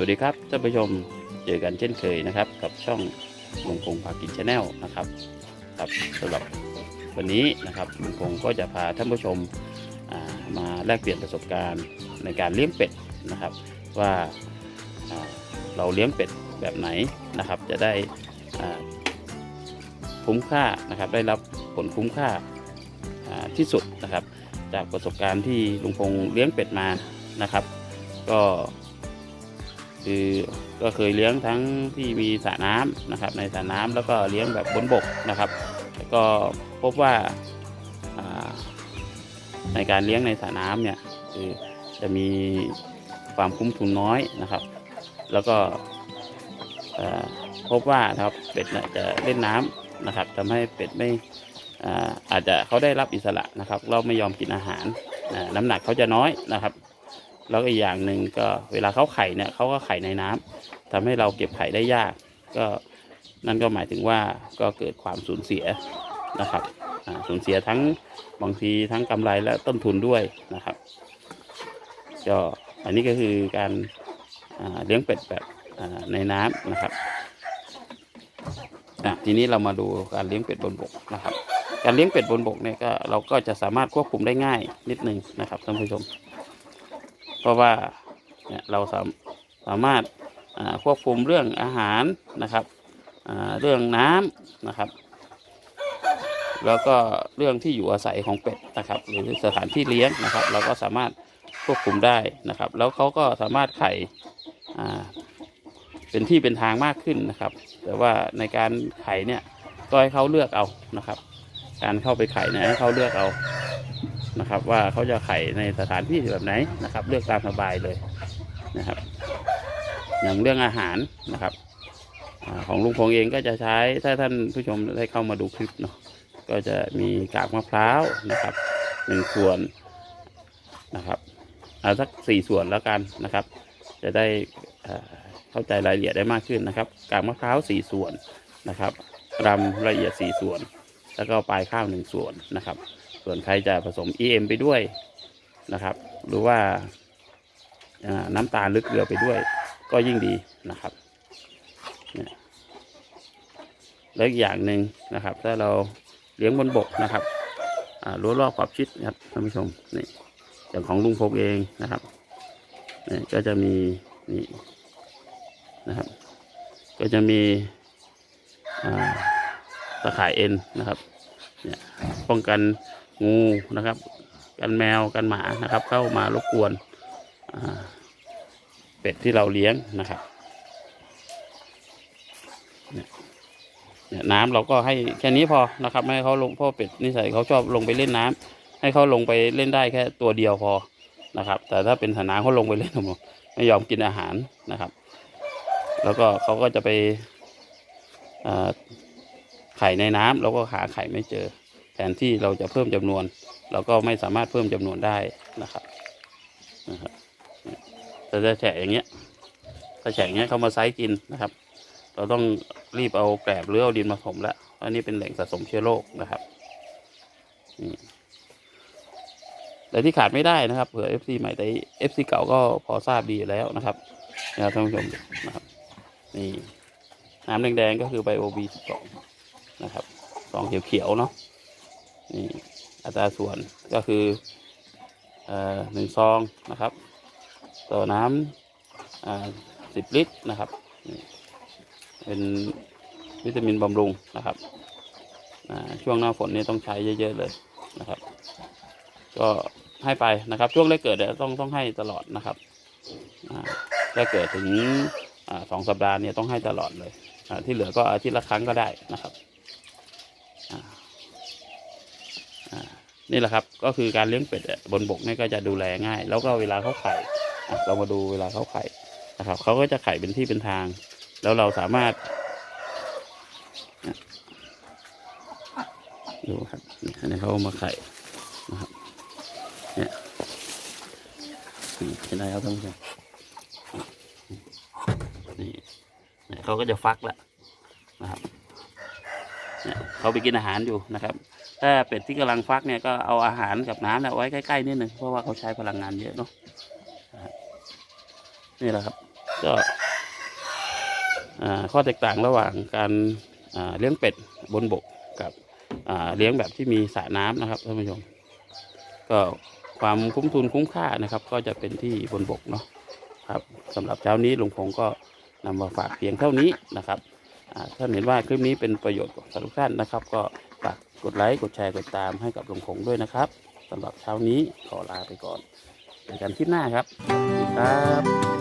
วัสดีครับท่านผู้ชมเจอกันเช่นเคยนะครับ กับช่องลุงพงพากินชาแนลนะครับครับสำหรับวันนี้นะครับลุงพงก็จะพาท่านผู้ชมามาแลกเปลี่ยนประสบการณ์ในการเลี้ยงเป็ดนะครับ ว่าาเราเลี้ยงเป็ดแบบไหนนะครับ จะได้คุ้มค่านะครับได้รับผลคุ้มค่าอ่าที่สุดนะครับ จากประสบการณ์ที่ลุงพงเลี้ยงเป็ดมานะครับ ก็ คือก็เคยเลี้ยงทั้งที่มีสระน้ำนะครับ ในสระน้ำแล้วก็เลี้ยงแบบบนบกนะครับแล้วก็พบว่าในการเลี้ยงในสระน้ำเนี่ยคือจะมีความคุ้มทุนน้อยนะครับ แล้วก็พบว่านะครับเป็ดจะเล่นน้ำนะครับทำให้เป็ดไม่อาจจะเขาได้รับอิสระนะครับ เราไม่ยอมกินอาหารน้ำหนักเขาจะน้อยนะครับ แล้วอีกอย่างหนึ่งก็เวลาเขาไข่เนี่ยเขาก็ไข่ในน้ำทำให้เราเก็บไข่ได้ยาก ก็นั่นก็หมายถึงว่าก็เกิดความสูญเสียนะครับอ่าสูญเสียทั้งบางทีทั้งกำไรและต้นทุนด้วยนะครับก็อันนี้ก็คือการเลี้ยงเป็ดแบบในน้ำนะครับทีนี้เรามาดูการเลี้ยงเป็ดบนบกนะครับ การเลี้ยงเป็ดบนบกเนี่ยก็เราก็จะสามารถควบคุมได้ง่ายนิดนึงนะครับท่านผู้ชม เพราะว่าเนี่ยเราสามสามารถาควบคุมเรื่องอาหารนะครับเรื่องน้ำนะครับ แล้วก็เรื่องที่อยู่อาศัยของเป็ดนะครับ หรือสถานที่เลี้ยงนะครับ เราก็สามารถควบคุมได้นะครับ แล้วเขาก็สามารถไข่เป็นที่เป็นทางมากขึ้นนะครับ แต่ว่าในการไข่เนี่ยก็ให้เขาเลือกเอานะครับ การเข้าไปไข่เนี่ยให้เขาเลือกเอา นะครับ ว่าเขาจะไข่ในสถานที่แบบไหนนะครับ เลือกตามสบายเลยนะครับ อย่างเรื่องอาหารนะครับอของลุงพงเองก็จะใช้ถ้าท่านผู้ชมได้เข้ามาดูคลิปเนาะก็จะมีกากมะพร้าวนะครับหนึ่งส่วนนะครับเอาสักสี่ส่วนแล้วกันนะครับ จะได้เข้าใจรายละเอียดได้มากขึ้นนะครับกากมะพร้าวสี่ส่วนนะครับรำละเอียดสี่ส่วน แล้วก็ปลายข้าวหนึ่งส่วนนะครับ ส่วนใครจะผสม EM ไปด้วยนะครับ หรือว่าน้ำตาลลึกเกลือไปด้วย ก็ยิ่งดีนะครับแล้วอีกอย่างหนึ่งนะครับ ถ้าเราเลี้ยงบนบกนะครับรั้วรอบขอบชิดนะครับท่านผู้ชมนี่อย่างของลุงพกเองนะครับนี่ก็จะมีนี่นะครับ ก็จะมีตะข่ายเอ็นนะครับเนี่ยป้องกัน งูนะครับ กันแมวกันหมานะครับ เข้ามารบกวนเป็ดที่เราเลี้ยงนะครับเนี่ยเนี่ยน้ำเราก็ให้แค่นี้พอนะครับไม่ให้เขาลงพราะเป็ดนิสัยเขาชอบลงไปเล่นน้ำให้เขาลงไปเล่นได้แค่ตัวเดียวพอนะครับ แต่ถ้าเป็นสนาเขาลงไปเล่นหมดไม่ยอมกินอาหารนะครับ แล้วก็เขาก็จะไปไข่ในน้ำเราก็หาไข่ไม่เจอ แทนที่เราจะเพิ่มจำนวน เราก็ไม่สามารถเพิ่มจำนวนได้นะครับนะครับแต่จะแฉะอย่างเงี้ยถ้าแฉะอย่างเงี้ยเขามาไซส์กินนะครับ เราต้องรีบเอาแกลบหรือเอาดินมาถมแล้วอันนี้เป็นแหล่งสะสมเชื้อโรคนะครับนี่แต่ที่ขาดไม่ได้นะครับเผื่อ FC ใหม่แต่ FC เก่าก็พอทราบดีแล้วนะครับนะครับท่านผู้ชมนะครับนี่น้ำแดงๆก็คือไบโอบีสองนะครับซองเขียวๆเนาะ นี่อัตราส่วนก็คือหนึ่งซองนะครับ ต่อน้ำสิบลิตรนะครับเป็นวิตามินบำรุงนะครับช่วงหน้าฝนนี่ต้องใช้เยอะ ๆ เลยนะครับ ก็ให้ไปนะครับ ช่วงแรกเกิดต้องต้องให้ตลอดนะครับแรกเกิดถึงอสองสัปดาห์เนี่ยต้องให้ตลอดเลยที่เหลือก็อาทิตย์ละครั้งก็ได้นะครับอ่าอ่า นี่แหละครับ ก็คือการเลี้ยงเป็ดบนบกนี่ก็จะดูแลง่าย แล้วก็เวลาเขาไข่เรามาดูเวลาเขาไข่นะครับเขาก็จะไข่เป็นที่เป็นทาง แล้วเราสามารถดูครับนี่อันนี้เขามาไข่นะครับเนี่ยเห็นไหมครับท่านผู้ชมนี่เนี่ยเขาก็จะฟักแล้วนะครับ เขาไปกินอาหารอยู่นะครับ ถ้าเป็ดที่กำลังฟักเนี่ยก็เอาอาหารกับน้ำเนี่ยไว้ใกล้ๆนิดหนึ่งเพราะว่าเขาใช้พลังงานเยอะเนาะนี่แหละครับ ก็ข้อแตกต่างระหว่างการเลี้ยงเป็ดบนบกกับเลี้ยงแบบที่มีสระน้ำนะครับท่านผู้ชม ก็ความคุ้มทุนคุ้มค่านะครับ ก็จะเป็นที่บนบกเนาะครับสำหรับเช้านี้ลุงพงก็นำมาฝากเพียงเท่านี้นะครับ ท่าถ้าเห็นว่าคลิปนี้เป็นประโยชน์กับทุกท่านนะครับ ก็ฝากกดไลค์กดแชร์กดตามให้กับลุงคงด้วยนะครับสำหรับเช้านี้ขอลาไปก่อนเจอกันคลิปหน้าครับสวัสดีครับ